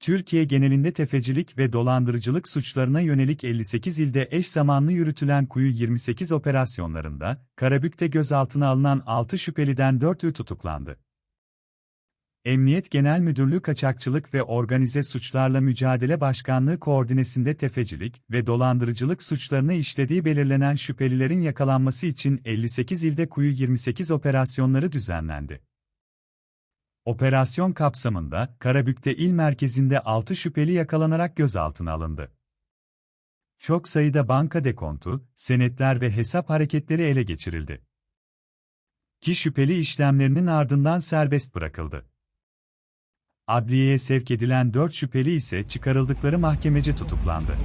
Türkiye genelinde tefecilik ve dolandırıcılık suçlarına yönelik 58 ilde eş zamanlı yürütülen Kuyu 28 operasyonlarında, Karabük'te gözaltına alınan 6 şüpheliden 4'ü tutuklandı. Emniyet Genel Müdürlüğü Kaçakçılık ve Organize Suçlarla Mücadele Başkanlığı koordinesinde tefecilik ve dolandırıcılık suçlarını işlediği belirlenen şüphelilerin yakalanması için 58 ilde Kuyu 28 operasyonları düzenlendi. Operasyon kapsamında Karabük'te il merkezinde 6 şüpheli yakalanarak gözaltına alındı. Çok sayıda banka dekontu, senetler ve hesap hareketleri ele geçirildi. Ki şüpheli işlemlerinin ardından serbest bırakıldı. Adliyeye sevk edilen 4 şüpheli ise çıkarıldıkları mahkemece tutuklandı.